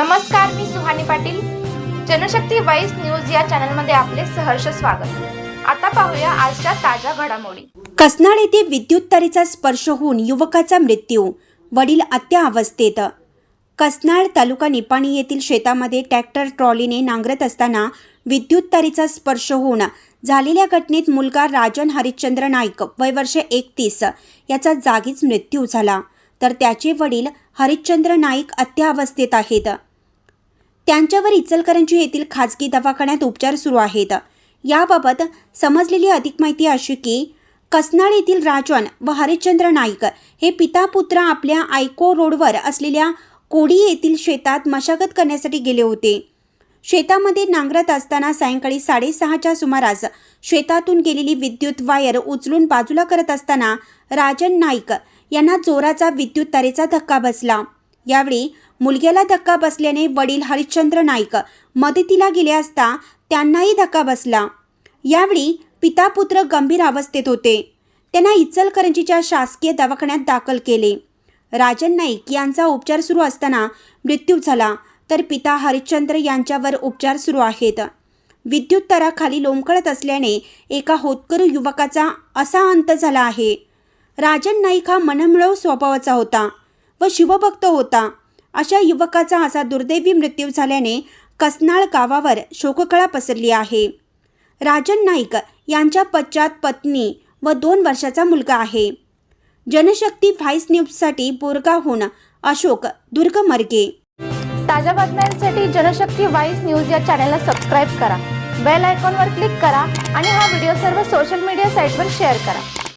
नमस्कार मी Suhani Patil. Janshakti voice news या चॅनलमध्ये आपले सहर्ष स्वागत. आता पाहूया आजच्या ताज्या घडामोडी. कसनाळ येथे विद्युत तारेचा स्पर्श होऊन युवकाचा मृत्यू. वडील अत्या अवस्थेत कसनाळ तालुका निपाणी येथील शेतामध्ये ट्रॅक्टर ट्रॉलीने नांगरत असताना विद्युत तारेचा स्पर्श होऊन झालेल्या घटनेत मुलगा राजन हरिश्चंद्र नाईक वय वर्ष एकतीस याचा जागीच मृत्यू झाला. तर त्याचे वडील हरिश्चंद्र नाईक अत्यावस्थेत आहेत. त्यांच्यावर इचलकरंजी येथील खाजगी दवाखान्यात उपचार सुरू आहेत. याबाबत समजलेली अधिक माहिती अशी की कसनाळ येथील राजन व हरिश्चंद्र नाईक हे पिता पुत्र आपल्या आयको रोडवर असलेल्या कोडी येथील शेतात मशागत करण्यासाठी गेले होते. शेतामध्ये नांगरत असताना सायंकाळी साडेसहाच्या सुमारास शेतातून गेलेली विद्युत वायर उचलून बाजूला करत असताना राजन नाईक यांना जोराचा विद्युत तारेचा धक्का बसला. यावेळी मुलग्याला धक्का बसल्याने वडील हरिश्चंद्र नाईक मदतीला गेले असता त्यांनाही धक्का बसला. यावेळी पिता पुत्र गंभीर अवस्थेत होते. त्यांना इचलकरंजीच्या शासकीय दवाखान्यात दाखल केले. राजन नाईक यांचा उपचार सुरू असताना मृत्यू झाला तर पिता हरिश्चंद्र यांच्यावर उपचार सुरू आहेत. विद्युत ताराखाली लोंबकळत असल्याने एका होतकरू युवकाचा असा अंत झाला आहे. राजन नाईक हा मनमिळव स्वभावाचा होता. व शिवभक्त होता. अशा युवकाचा असा दुर्दैवी मृत्यू झाल्याने कसनाळ गावावर शोककळा पसरली आहे. राजन नाईक यांच्या पश्चात पत्नी व दोन वर्षाचा मुलगा आहे. जनशक्ती व्हाईस न्यूजसाठी बोरगावहून अशोक दुर्गमर्गे. ताज्या बातम्यांसाठी जनशक्ती वाईस न्यूज या चॅनलला सबस्क्राईब करा. बेल आयकॉनवर क्लिक करा आणि हा व्हिडिओ सर्व सोशल मीडिया साईटवर शेअर करा.